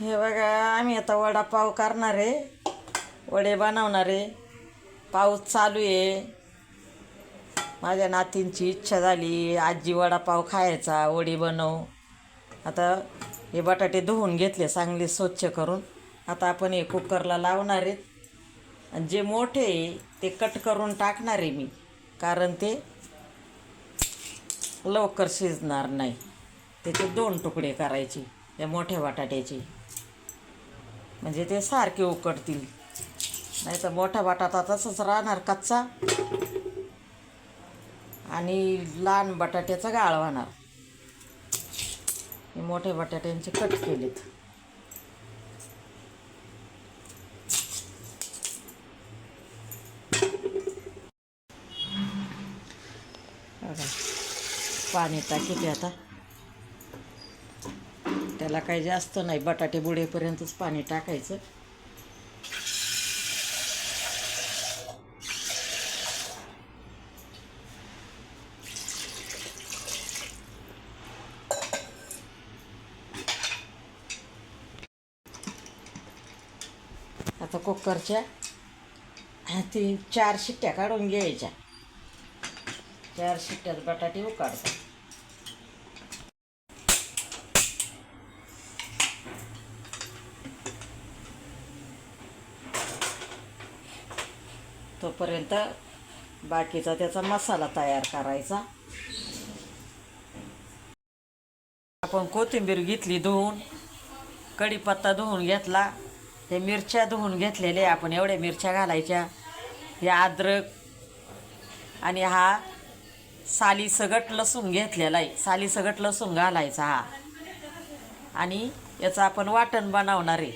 हे बघा आम्ही आता वडापाव करणार आहे. वडे बनवणार आहे. पाऊस चालू आहे. माझ्या नातींची इच्छा झाली आजी वडापाव खायचा वडी बनव. आता हे बटाटे धुवून घेतले चांगले स्वच्छ करून. आता आपण हे कुकरला लावणार आहेत आणि जे मोठे आहे ते कट करून टाकणार आहे मी. कारण ते लवकर शिजणार नाही. त्याचे दोन तुकडे करायचे या मोठ्या बटाट्याचे. म्हणजे ते सारखे उकडतील. नाही तर मोठा बटाटा तसंच राहणार कच्चा. आणि लहान बटाट्याचा गाळ होणार. हे मोठ्या बटाट्यांचे कट केलेत. पाणी टाकी आता. त्याला काही जास्त नाही बटाटे बुडेपर्यंतच पाणी टाकायचं. आता कुकरच्या ती चार शिट्ट्या काढून घ्यायच्या. चार शिट्ट्यात बटाटे उकाडतात. तोपर्यंत बाकीचा त्याचा मसाला तयार करायचा. आपण कोथिंबीर घेतली धुवून कढीपत्ता धुवून घेतला हे मिरच्या धुवून घेतलेल्या आपण एवढ्या मिरच्या घालायच्या. हे अद्रक आणि हा साली सगट लसूण घेतलेला आहे. साली सगट लसूण घालायचा हा. आणि याचं आपण वाटण बनवणार आहे.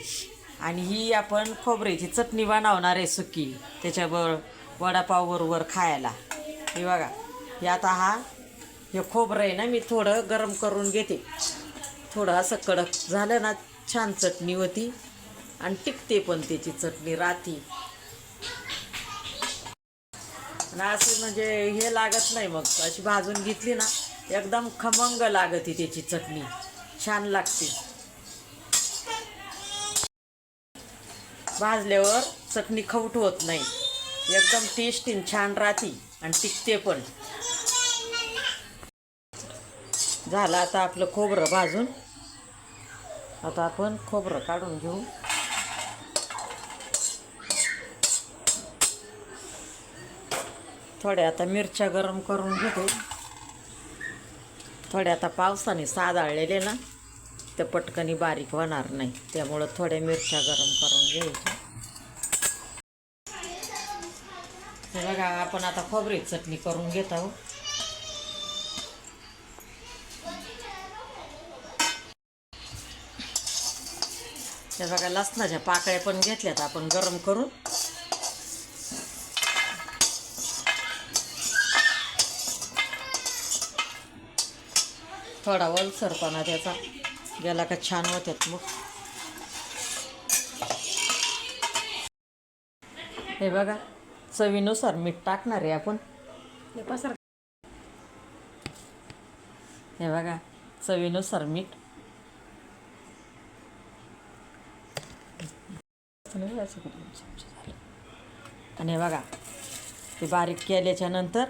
आणि ही आपण खोबऱ्याची चटणी बनवणार आहे सुकी त्याच्याबरोबर वडापावबरोबर खायला. हे बघा हे आता हा हे खोबरं आहे ना मी थोडं गरम करून घेते. थोडं असं कडक झालं ना छान चटणी होती. आणि टिकते पण त्याची चटणी राहती आणि म्हणजे हे लागत नाही मग अशी भाजून घेतली ना एकदम खमंग लागते त्याची चटणी. छान लागते. भाजल्यावर चटणी खवट होत नाही. एकदम टेस्टीन छान राहते आणि टिकते पण. झालं आता आपलं खोबरं भाजून. आता आपण खोबरं काढून घेऊ. थोड्या आता मिरच्या गरम करून घेतो. थोड्या आता पावसाने साधाळलेले ना. ते पटकनी बारीक होणार नाही. त्यामुळं थोड्या मिरच्या गरम करून घ्यायच्या. हे बघा आपण आता खोबरी चटणी करून घेत आहोत. हे बघा लसणाच्या पाकळ्या पण घेतल्यात आपण गरम करून. थोडा वलसरपणा त्याचा. गेला का छान होत्यात मग हे बघा चवीनुसार मीठ टाकणार आहे आपण हे बघा चवीनुसार मीठ आणि हे बघा ते बारीक केल्याच्यानंतर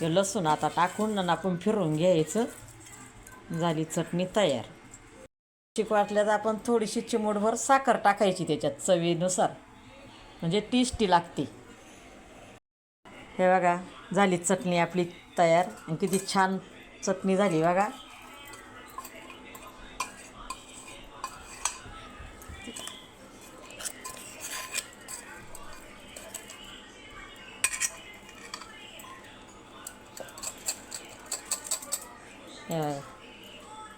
ते लसूण आता टाकून आणि आपण फिरून घ्यायचं झाली चटणी तयार चिक वाटल्यात आपण थोडीशी चिमूटभर साखर टाकायची त्याच्यात चवीनुसार. म्हणजे टेस्टी लागते. हे बघा झाली चटणी आपली तयार. आणि किती छान चटणी झाली बघा. हे बघा.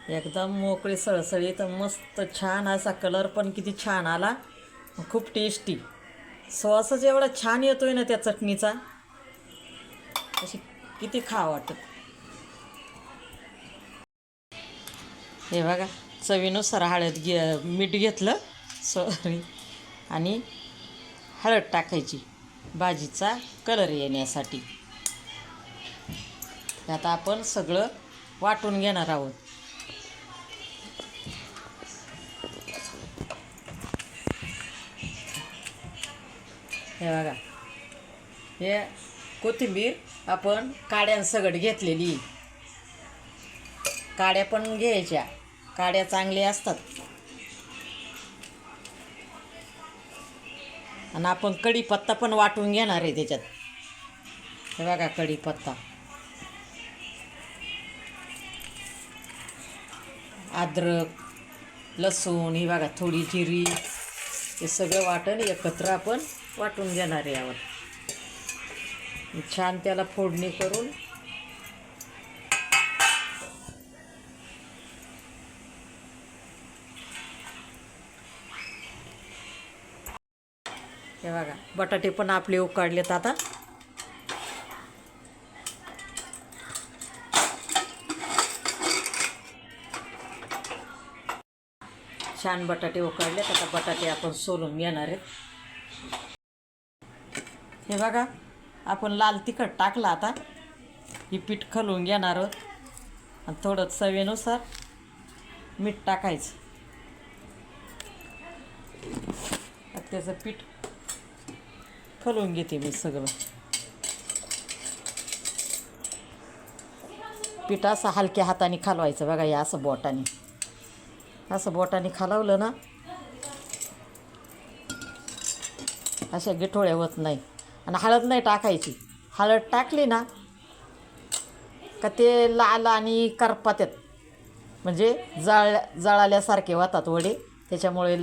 एकदम मोकळी सळसळीत मस्त छान असा कलर पण किती छान आला. खूप टेस्टी सॉसच एवढा छान येतोय ना त्या चटणीचा अशी किती खा वाटत. हे बघा चवीनुसार हळद घे मीठ घेतलं सॉरी. आणि हळद टाकायची भाजीचा कलर येण्यासाठी. आता आपण सगळं वाटून घेणार आहोत. हे बघा. हे कोथिंबीर आपण काड्यांसगट घेतलेली. काड्या पण घ्यायच्या. काड्या चांगल्या असतात. आणि आपण कढीपत्ता पण वाटून घेणार आहे त्याच्यात. हे बघा कढीपत्ता. अद्रक लसूण ही बघा थोडी जिरी. हे सगळं वाटण एकत्र आपण वाटून घेणार आहे यावर. छान त्याला फोडणी करून हे बघा बटाटे पण आपले उकाडलेत आता. छान बटाटे उकाडलेत आता बटाटे आपण सोलून घेणार आहेत. हे बघा आपण लाल तिखट टाकलं आता. ही पीठ खलवून घेणार आहोत. आणि थोडं चवीनुसार मीठ टाकायचं. आता त्याचं पीठ खलवून घेते मी सगळं. पीठ असं हलक्या हाताने खालवायचं बघा या असं बोटाने. असं बोटाने खालावलं ना अशा गिठोळ्या होत नाही. आणि हळद नाही टाकायची. हळद टाकली ना का ते लाल आणि करपात्यात म्हणजे जळ जळाल्यासारखे होतात वडे. त्याच्यामुळे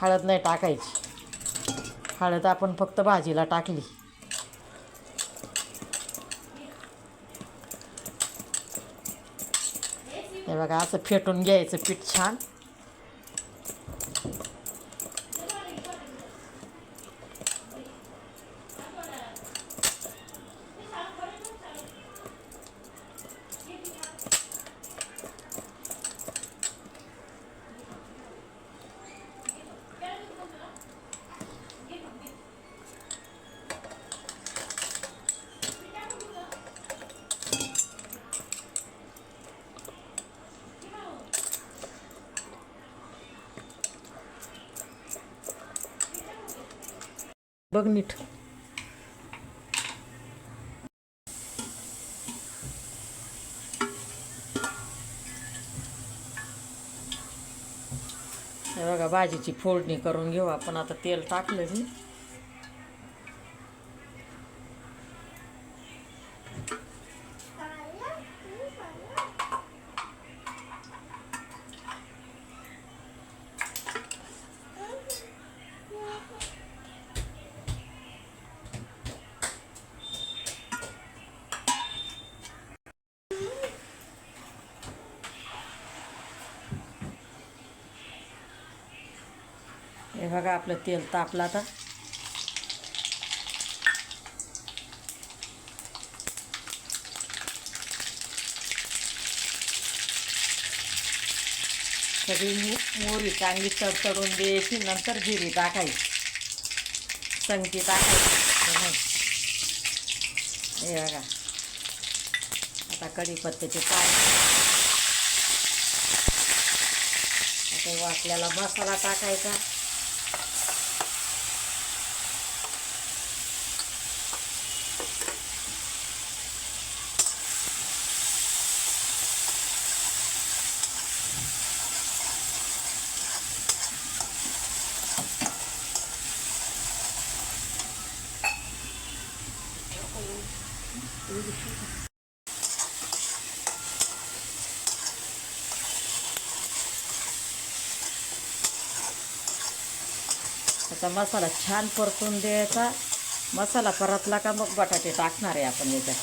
हळद नाही टाकायची. हळद आपण फक्त भाजीला टाकली. हे बघा असं फेटून घ्यायचं पीठ छान. बघ नीट. हे बघा भाजीची फोडणी करून घेऊ आपण. आता तेल टाकलं मी. हे बघा आपलं तेल तापलं आता. सगळी मो- मोहरी चांगली तडतडून द्यायची नंतर जिरी टाकायची. संगती टाकायची. हे हे बघा. आता कढीपत्त्याचे पाय आता वाटल्याला मसाला टाकायचा. त्याचा मसाला छान परतून द्यायचा. मसाला परतला का मग बटाटे टाकणार आहे आपण याच्यात.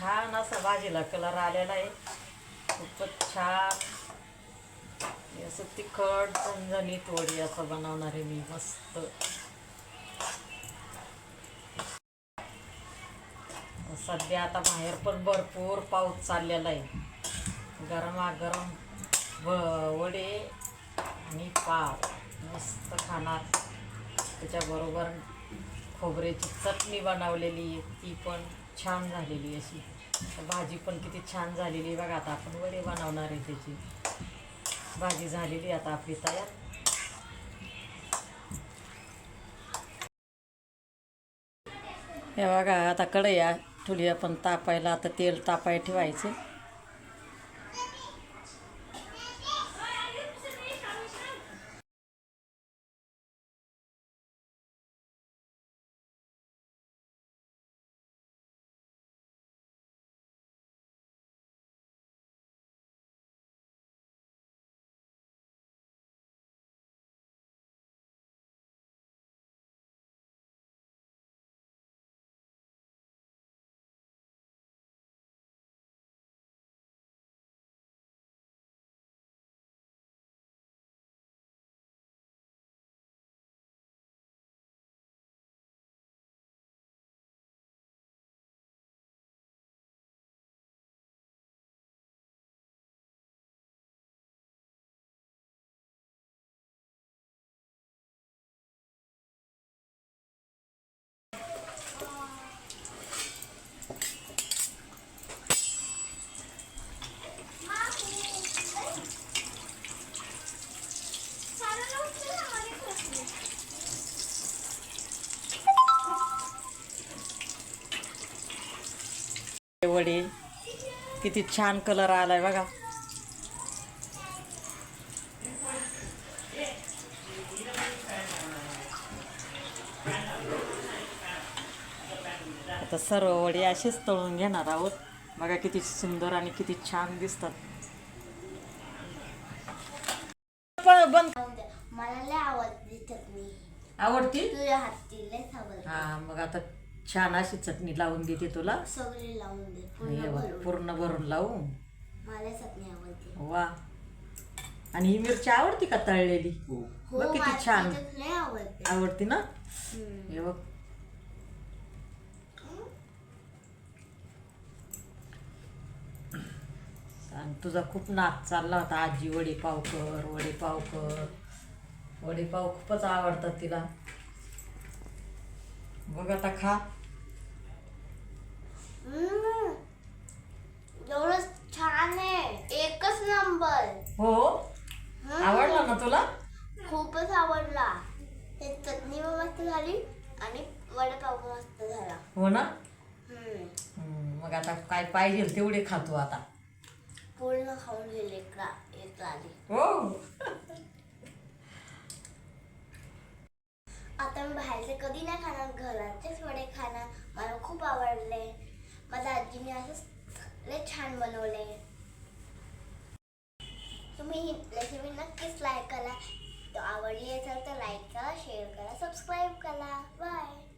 छान असा भाजीला कलर आलेला आहे. खूपच छान. असं तिखट झणझणीत वडी असं बनवणार आहे मी मस्त. सध्या आता बाहेर पण भरपूर पाऊस चाललेला आहे. गरमागरम व वडे आणि पाव मस्त खाणार. त्याच्याबरोबर खोबऱ्याची चटणी बनवलेली आहे. ती पण छान झालेली अशी. भाजी पण किती छान झालेली बघा आता आपण वडे बनवणार आहे त्याची. भाजी झालेली आता आपली तयार. हे बघा आता कढई ठुलिया पण आपण तापायला. आता तेल तापाय ठेवायचं. वडे. किती छान कलर आलाय बघा. आता सर्व वडे असेच तळून घेणार आहोत. बघा किती सुंदर आणि किती छान दिसतात. बंद. मला आवडते. हा मग आता छान अशी चटणी लावून देते तुला. सगळी लावून दे हे पूर्ण बघ, भरून. पूर्ण भरून लावू मला चटणी आवडते. वा. आणि ही मिरची आवडती का तळलेली? हो. बघ किती छान. लय आवडते. आवडती ना? हम्म. हे बघ. आणि तुझा खूप नाच चालला होता आजी वडेपाव कर वडेपाव कर. वडेपाव खूपच आवडतात तिला. बघ आता खा. एवढं छान आहे. एकच नंबर. हो. आवडला ना तुला? खूपच आवडला. ते चटणी पण मस्त झाली आणि वडापाव पण मस्त झाला. हो ना? हम्म. हम्म, मग आता काय पाहिजे तेवढे खातो आता. पूर्ण खाऊन गेले एक एक आली हो? आता मी बाहेरचे कधी नाही खाणार घरातेच वडे खाणार. मला खूप आवडले. माझ्या आजीने असं लय छान बनवले. तुम्ही ही रेसिपी नक्कीच लाईक करा. आवडली असेल तर लाईक करा शेअर करा सबस्क्राईब करा. बाय